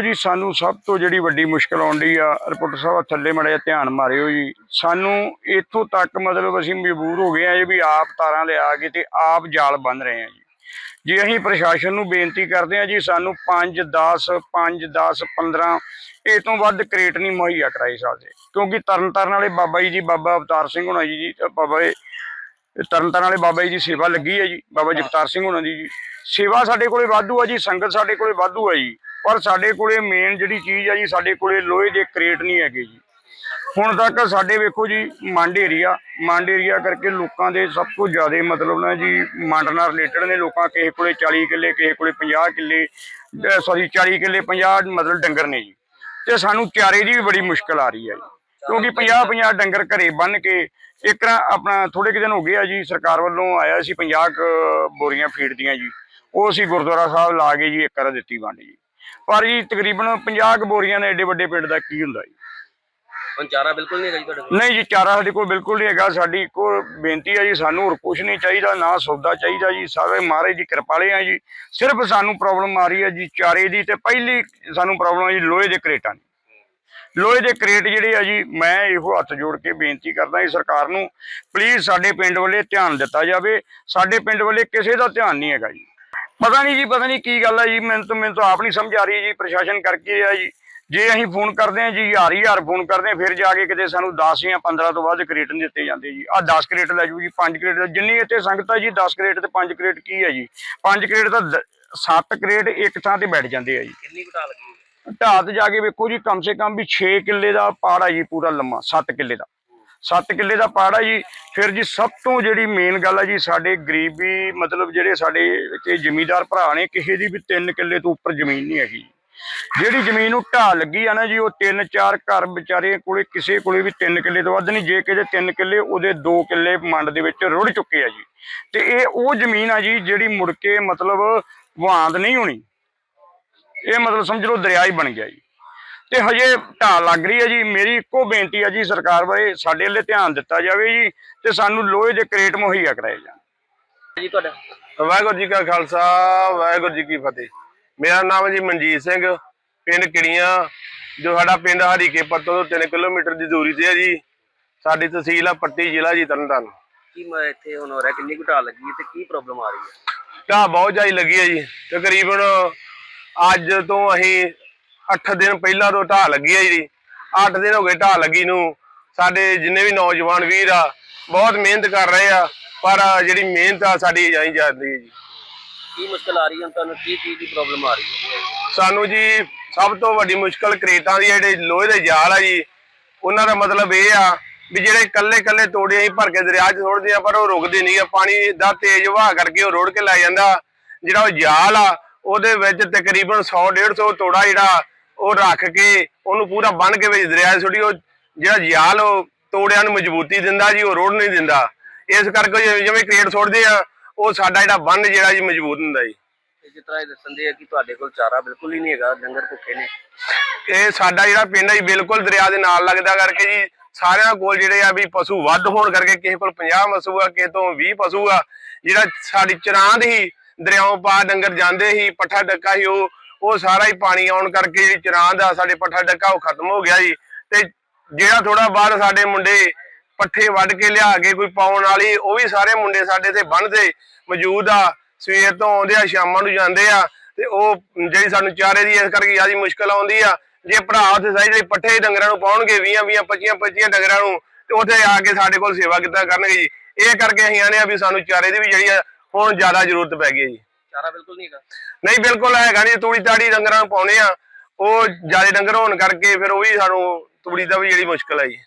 ਵੇਖੋ ਜੀ, ਸਾਨੂੰ ਸਭ ਤੋਂ ਜਿਹੜੀ ਵੱਡੀ ਮੁਸ਼ਕਲ ਆਉਂਦੀ ਆ ਰਿਪੋਰਟਰ ਸਾਹਿਬ ਥੱਲੇ ਮੜਿਆ ਧਿਆਨ ਮਾਰਿਓ ਜੀ। ਸਾਨੂੰ ਇੱਥੋਂ ਤੱਕ ਮਤਲਬ ਅਸੀਂ ਮਜਬੂਰ ਹੋ ਗਏ ਆ ਜੀ ਵੀ ਆਪ ਤਾਰਾਂ ਲਿਆ ਕੇ ਤੇ ਆਪ ਜਾਲ ਬੰਨ ਰਹੇ ਆ ਜੀ। ਜੇ ਅਸੀਂ ਪ੍ਰਸ਼ਾਸਨ ਨੂੰ ਬੇਨਤੀ ਕਰਦੇ ਆ ਜੀ, ਸਾਨੂੰ 5 10 5 10 15 ਇਹ ਤੋਂ ਵੱਧ ਕ੍ਰੇਟ ਨਹੀਂ ਮੁਹੱਈਆ ਕਰਾਈ ਸਕਦੇ। ਕਿਉਂਕਿ ਤਰਨਤਾਰਨ ਵਾਲੇ ਬਾਬਾ ਜੀ ਜੀ ਬਾਬਾ ਅਵਤਾਰ ਸਿੰਘ ਹੋਣਾ ਜੀ ਜੀ, ਬਾਬਾ ਇਹ ਤਰਨਤਾਰਨ ਵਾਲੇ ਬਾਬਾ ਜੀ ਦੀ ਸੇਵਾ ਲੱਗੀ ਹੈ ਜੀ, ਬਾਬਾ ਜਗਤਾਰ ਸਿੰਘ ਹੋਣਾ ਦੀ ਜੀ। ਸੇਵਾ ਸਾਡੇ ਕੋਲੇ ਵਾਧੂ ਆ ਜੀ, ਸੰਗਤ ਸਾਡੇ ਕੋਲੇ ਵਾਧੂ ਆ ਜੀ। ਪਰ ਸਾਡੇ ਕੋਲੇ ਮੇਨ ਜਿਹੜੀ ਚੀਜ਼ ਆ ਜੀ, ਸਾਡੇ ਕੋਲੇ ਲੋਹੇ ਦੇ ਕ੍ਰੇਟ ਨਹੀਂ ਹੈਗੇ ਜੀ। ਹੁਣ ਤੱਕ ਸਾਡੇ ਵੇਖੋ ਜੀ ਮੰਡ ਏਰੀਆ ਮੰਡ ਏਰੀਆ ਕਰਕੇ ਲੋਕਾਂ ਦੇ ਸਭ ਤੋਂ ਜ਼ਿਆਦਾ ਮਤਲਬ ਨਾ ਜੀ ਮੰਡ ਨਾਲ ਰਿਲੇਟਡ ਨੇ ਲੋਕਾਂ, ਕਿਸੇ ਕੋਲੇ 40 ਕਿੱਲੇ, ਕਿਸੇ ਕੋਲੇ 50 ਕਿੱਲੇ ਸੌਰੀ 40 ਕਿੱਲੇ 50 ਮਤਲਬ ਡੰਗਰ ਨੇ ਜੀ। ਤੇ ਸਾਨੂੰ ਚਾਰੇ ਦੀ ਵੀ ਬੜੀ ਮੁਸ਼ਕਲ ਆ ਰਹੀ ਹੈ ਜੀ। ਕਿਉਂਕਿ 50 50 ਡੰਗਰ ਘਰੇ ਬੰਨ ਕੇ ਇੱਕ ਨਾ ਆਪਣਾ ਥੋੜੇ ਕੁ ਦਿਨ ਹੋ ਗਏ ਆ ਜੀ, ਸਰਕਾਰ ਵੱਲੋਂ ਆਇਆ ਸੀ 50 ਬੋਰੀਆਂ ਫੀਡ ਦੀਆਂ ਜੀ। ਉਹ ਅਸੀਂ ਗੁਰਦੁਆਰਾ ਸਾਹਿਬ ਲਾ ਕੇ ਜੀ, ਇੱਕ ਕਰ ਦਿੱਤੀ ਵੰਡ ਜੀ। ਪਰ ਜੀ ਤਕਰੀਬਨ 50 ਕੁ ਬੋਰੀਆਂ ਨੇ ਏਡੇ ਵੱਡੇ ਪਿੰਡ ਦਾ ਕੀ ਹੁੰਦਾ ਜੀ। ਹੁਣ ਚਾਰਾ ਬਿਲਕੁਲ ਨਹੀਂ ਹੈਗਾ ਜੀ ਤੁਹਾਡੇ ਕੋਲ? ਨਹੀਂ ਜੀ ਚਾਰਾ ਸਾਡੇ ਕੋਲ ਬਿਲਕੁਲ ਨਹੀਂ ਹੈਗਾ। ਸਾਡੀ ਇੱਕੋ ਬੇਨਤੀ ਹੈ ਜੀ ਸਾਨੂੰ ਹੋਰ ਕੁਝ ਨਹੀਂ ਚਾਹੀਦਾ ਨਾ ਸੌਦਾ ਚਾਹੀਦਾ ਜੀ। ਸਾਰੇ ਮਹਾਰਾਜ ਦੀ ਕਿਰਪਾਲੇ ਆ ਜੀ। ਸਿਰਫ ਸਾਨੂੰ ਪ੍ਰੋਬਲਮ ਆ ਰਹੀ ਹੈ ਜੀ ਚਾਰੇ ਦੀ ਤੇ ਪਹਿਲੀ ਸਾਨੂੰ ਪ੍ਰੋਬਲਮ ਆ ਜੀ ਲੋਹੇ ਦੇ ਕਰੇਟਾਂ ਦੀ। ਲੋਹੇ ਦੇ ਕਰੇਟ ਜਿਹੜੇ ਆ ਜੀ ਮੈਂ ਇਹੋ ਹੱਥ ਜੋੜ ਕੇ ਬੇਨਤੀ ਕਰਦਾ ਜੀ ਸਰਕਾਰ ਨੂੰ ਪਲੀਜ਼ ਸਾਡੇ ਪਿੰਡ ਵੱਲੇ ਧਿਆਨ ਦਿੱਤਾ ਜਾਵੇ। ਸਾਡੇ ਪਿੰਡ ਵੱਲੇ ਕਿਸੇ ਦਾ ਧਿਆਨ ਨਹੀਂ ਹੈਗਾ ਜੀ। ਪਤਾ ਨਹੀਂ ਜੀ ਪਤਾ ਨਹੀਂ ਕੀ ਗੱਲ ਹੈ ਜੀ ਮੈਨੂੰ ਤਾਂ ਮੈਨੂੰ ਤਾਂ ਆਪ ਨਹੀਂ ਸਮਝ ਆ ਰਹੀ ਜੀ ਪ੍ਰਸ਼ਾਸਨ ਕਰਕੇ ਆ ਜੀ। ਜੇ ਅਸੀਂ ਫੋਨ ਕਰਦੇ ਹਾਂ ਜੀ ਹਜ਼ਾਰ ਹਜ਼ਾਰ ਫੋਨ ਕਰਦੇ ਹਾਂ ਫਿਰ ਜਾ ਕੇ ਕਿਤੇ ਸਾਨੂੰ 10 ਜਾਂ 15 ਤੋਂ ਵੱਧ ਕਰੇਟ ਨਹੀਂ ਦਿੱਤੇ ਜਾਂਦੇ ਜੀ। ਆਹ 10 ਕਰੇਟ ਲੈ ਜੂ ਜੀ 5 ਕਰੇਟ ਜਿੰਨੀ ਇੱਥੇ ਸੰਗਤ ਹੈ ਜੀ 10 ਕਰੇਟ ਤੇ 5 ਕਰੇਟ ਕੀ ਹੈ ਜੀ? 5 ਕਰੇਟ ਤਾਂ 7 ਕਰੇਟ ਇੱਕ ਥਾਂ ਤੇ ਬੈਠ ਜਾਂਦੇ ਆ ਜੀ। ਕਿੰਨੀ ਘਟਾ ਲੱਗੀ ਹੈ? ਢਾਹ ਤੇ ਜਾ ਕੇ ਵੇਖੋ ਜੀ ਕਮ ਸੇ ਕਮ ਵੀ 6 ਕਿੱਲੇ ਦਾ ਪਾੜ ਆ ਜੀ ਪੂਰਾ ਲੰਮਾ 7 ਕਿੱਲੇ ਦਾ। 7 ਕਿੱਲੇ ਦਾ ਪਾੜ ਆ ਜੀ। ਫਿਰ ਜੀ ਸਭ ਤੋਂ ਜਿਹੜੀ ਮੇਨ ਗੱਲ ਆ ਜੀ, ਸਾਡੇ ਗਰੀਬੀ ਮਤਲਬ ਜਿਹੜੇ ਸਾਡੇ ਇੱਥੇ ਜ਼ਿਮੀਂਦਾਰ ਭਰਾ ਨੇ, ਕਿਸੇ ਦੀ ਵੀ 3 ਕਿੱਲੇ ਤੋਂ ਉੱਪਰ ਜ਼ਮੀਨ ਨਹੀਂ ਹੈਗੀ। ਜਿਹੜੀ ਜ਼ਮੀਨ ਨੂੰ ਢਾਹ ਲੱਗੀ ਆ ਨਾ ਜੀ, ਉਹ 3-4 ਘਰ ਵਿਚਾਰੇ ਕੋਲੇ, ਕਿਸੇ ਕੋਲੇ ਵੀ 3 ਕਿੱਲੇ ਤੋਂ ਵੱਧ ਨਹੀਂ। ਜੇ ਕਿਤੇ 3 ਕਿੱਲੇ, ਉਹਦੇ 2 ਕਿੱਲੇ ਮੰਡ ਦੇ ਵਿੱਚ ਰੁੜ ਚੁੱਕੇ ਆ ਜੀ। ਤੇ ਇਹ ਉਹ ਜ਼ਮੀਨ ਆ ਜੀ, ਜਿਹੜੀ ਮੁੜ ਕੇ ਮਤਲਬ ਵਾਂਦ ਨਹੀਂ ਹੋਣੀ। ਇਹ ਮਤਲਬ ਸਮਝ ਲਓ ਦਰਿਆ ਹੀ ਬਣ ਗਿਆ ਜੀ। ਤੇ ਹਜੇ ਢਾਹ ਲੱਗ ਰਹੀ ਹੈ ਜੀ। ਮੇਰੀ ਇੱਕੋ ਬੇਨਤੀ ਹੈ ਜੀ ਸਰਕਾਰ ਬਾਰੇ ਸਾਡੇ ਵੱਲੇ ਧਿਆਨ ਦਿੱਤਾ ਜਾਵੇ ਜੀ ਤੇ ਸਾਨੂੰ ਲੋਹੇ ਦੇ ਕਰੇਟ ਮੁਹੱਈਆ ਕਰਾਏ ਜਾਣ। ਜੀ ਤੁਹਾਡਾ? ਵਾਹਿਗੁਰੂ ਜੀ ਕਾ ਖਾਲਸਾ ਵਾਹਿਗੁਰੂ ਜੀ ਕੀ ਫਤਿਹ। ਮੇਰਾ ਨਾਮ ਹੈ ਜੀ ਮਨਜੀਤ ਸਿੰਘ ਪਿੰਡ ਕਿੜੀਆਂ ਜੋ ਸਾਡਾ ਪਿੰਡ ਹਰੀਕੇ ਪੱਤੋਂ ਤੋਂ 3 ਕਿਲੋਮੀਟਰ ਦੀ ਦੂਰੀ ਤੇ ਹੈ ਜੀ। ਸਾਡੀ ਤਹਿਸੀਲ ਆ ਪੱਟੀ ਜ਼ਿਲ੍ਹਾ ਜੀ ਤਰਨਤਾਰਨ। ਕੀ ਮੈਂ ਇੱਥੇ ਹੁਣ ਹੋ ਰਿਹਾ ਕਿੰਨੀ ਘਟਾ ਲੱਗੀ ਹੈ ਤੇ ਕੀ ਪ੍ਰੋਬਲਮ ਆ ਰਹੀ ਹੈ? ਢਾਹ ਬਹੁਤ ਜ਼ਿਆਦਾ ਲੱਗੀ ਹੈ ਜੀ। ਤਕਰੀਬਨ ਅੱਜ ਤੋਂ ਅਸੀਂ 8 ਦਿਨ ਪਹਿਲਾਂ ਤੋਂ ਢਾਹ ਲੱਗੀ ਹੈ ਜੀ। 8 ਦਿਨ ਹੋ ਗਏ ਢਾਹ ਲੱਗੀ ਨੂੰ। ਸਾਡੇ ਜਿੰਨੇ ਵੀ ਨੌਜਵਾਨ ਵੀਰ ਆ ਬਹੁਤ ਮਿਹਨਤ ਕਰ ਰਹੇ ਆ ਪਰ ਜਿਹੜੀ ਮਿਹਨਤ ਆ ਸਾਡੀ ਜਾਈ ਜਾਂਦੀ ਹੈ ਜੀ। ਕੀ ਮੁਸ਼ਕਲ ਆ ਰਹੀ ਹੈ? ਤੁਹਾਨੂੰ ਕੀ ਚੀਜ਼ ਦੀ ਪ੍ਰੋਬਲਮ ਆ ਰਹੀ ਹੈ? ਸਾਨੂੰ ਜੀ ਸਭ ਤੋਂ ਵੱਡੀ ਮੁਸ਼ਕਲ ਕਰੇਟਾਂ ਦੀ ਜਿਹੜੇ ਲੋਹੇ ਦੇ ਜਾਲ ਆ ਜੀ ਉਹਨਾਂ ਦਾ ਮਤਲਬ ਇਹ ਆ ਵੀ ਜਿਹੜੇ ਕੱਲੇ ਕੱਲੇ ਤੋੜੇ ਅਸੀਂ ਭਰ ਕੇ ਦਰਿਆ 'ਚ ਸੁੱਟਦੇ ਆ ਪਰ ਉਹ ਰੁਕਦੇ ਨਹੀਂ ਆ। ਪਾਣੀ ਦਾ ਤੇਜ਼ ਵਹਾਅ ਕਰਕੇ ਉਹ ਰੋੜ ਕੇ ਲੈ ਜਾਂਦਾ। ਜਿਹੜਾ ਉਹ ਜਾਲ ਆ ਉਹਦੇ ਵਿੱਚ ਤਕਰੀਬਨ 100 150 ਤੋੜਾ ਜਿਹੜਾ ਉਹ ਰੱਖ ਕੇ ਉਹਨੂੰ ਪੂਰਾ ਬੰਨ ਕੇ ਵਿੱਚ ਦਰਿਆ ਸੁੱਟੀ ਉਹ ਜਿਹੜਾ ਜਾਲ ਉਹ ਤੋੜਿਆਂ ਨੂੰ ਮਜ਼ਬੂਤੀ ਦਿੰਦਾ ਜੀ ਉਹ ਰੋੜ ਨਹੀਂ ਦਿੰਦਾ। ਇਸ ਕਰਕੇ ਜਿਵੇਂ- ਕਰੇਟ ਸੁੱਟਦੇ ਆ ਉਹ ਸਾਡਾ ਜਿਹੜਾ ਬੰਨ ਜਿਹੜਾ ਜੀ ਮਜ਼ਬੂਤ ਹੁੰਦਾ ਜੀ। ਤੇ ਜਿਸ ਤਰ੍ਹਾਂ ਇਹ ਦੱਸਣ ਦੇ ਆ ਕਿ ਤੁਹਾਡੇ ਕੋਲ ਚਾਰਾ ਬਿਲਕੁਲ ਹੀ ਨਹੀਂ ਹੈਗਾ ਡੰਗਰ ਭੁੱਖੇ ਨੇ। ਇਹ ਸਾਡਾ ਜਿਹੜਾ ਪਿੰਡ ਹੈ ਜੀ ਬਿਲਕੁਲ ਦਰਿਆ ਦੇ ਨਾਲ ਲੱਗਦਾ ਕਰਕੇ ਜੀ ਸਾਰਿਆਂ ਕੋਲ ਜਿਹੜੇ ਆ ਵੀ ਪਸ਼ੂ ਵੱਧ ਹੋਣ ਕਰਕੇ ਕਿਸੇ ਕੋਲ 50 ਪਸ਼ੂ ਆ ਕਿਸੇ ਤੋਂ 20 ਪਸ਼ੂ ਆ ਜਿਹੜਾ ਸਾਡੀ ਚਰਾਂਦ ਹੀ ਦਰਿਆਓਂ ਪਾ ਡੰਗਰ ਜਾਂਦੇ ਸੀ ਪੱਠਾ ਡੱਕਾ ਸੀ ਉਹ ਉਹ ਸਾਰਾ ਹੀ ਪਾਣੀ ਆਉਣ ਕਰਕੇ ਜਿਹੜੀ ਚਰਾਂਦ ਆ ਸਾਡੇ ਪੱਠਾ ਡੱਕਾ ਉਹ ਖਤਮ ਹੋ ਗਿਆ ਜੀ। ਤੇ ਜਿਹੜਾ ਥੋੜਾ ਬਾਅਦ ਸਾਡੇ ਮੁੰਡੇ ਪੱਠੇ ਵੱਢ ਕੇ ਲਿਆ ਕੇ ਕੋਈ ਪਾਉਣ ਵਾਲੀ, ਉਹ ਵੀ ਸਾਰੇ ਮੁੰਡੇ ਸਾਡੇ ਤੇ ਬੰਨਦੇ ਮੌਜੂਦ ਆ। ਸਵੇਰ ਤੋਂ ਆਉਂਦੇ ਆ, ਸ਼ਾਮਾਂ ਨੂੰ ਜਾਂਦੇ ਆ। ਤੇ ਉਹ ਜਿਹੜੀ ਸਾਨੂੰ ਚਾਰੇ ਦੀ ਇਸ ਕਰਕੇ ਜ਼ਿਆਦਾ ਮੁਸ਼ਕਲ ਆਉਂਦੀ ਆ, ਜੇ ਭਰਾ ਉੱਥੇ ਸਾਈ ਜਿਹੜੇ ਪੱਠੇ ਡੰਗਰਾਂ ਨੂੰ ਪਾਉਣਗੇ 20 20 25 25 ਡੰਗਰਾਂ ਨੂੰ, ਤੇ ਉੱਥੇ ਆ ਕੇ ਸਾਡੇ ਕੋਲ ਸੇਵਾ ਕਿੱਦਾਂ ਕਰਨਗੇ ਜੀ। ਇਹ ਕਰਕੇ ਅਸੀਂ ਆਨੇ ਆ ਵੀ ਸਾਨੂੰ ਚਾਰੇ ਦੀ ਵੀ ਜਿਹੜੀ ਆ, ਹੁਣ ਜ਼ਿਆਦਾ ਜ਼ਰੂਰਤ ਪੈ ਗਈ ਜੀ। ਚਾਰਾ ਬਿਲਕੁਲ ਨਹੀਂ ਹੈਗਾ। ਨਹੀਂ, ਬਿਲਕੁਲ ਹੈਗਾ ਨਹੀਂ ਤੂੜੀ ਤਾੜੀ ਡੰਗਰਾਂ ਨੂੰ ਪਾਉਣੇ ਆ। ਉਹ ਜ਼ਿਆਦਾ ਡੰਗਰ ਹੋਣ ਕਰਕੇ ਫਿਰ ਉਹ ਵੀ ਸਾਨੂੰ ਤੂੜੀ ਦਾ ਵੀ ਜਿਹੜੀ ਮੁਸ਼ਕਲ ਹੈ ਜੀ।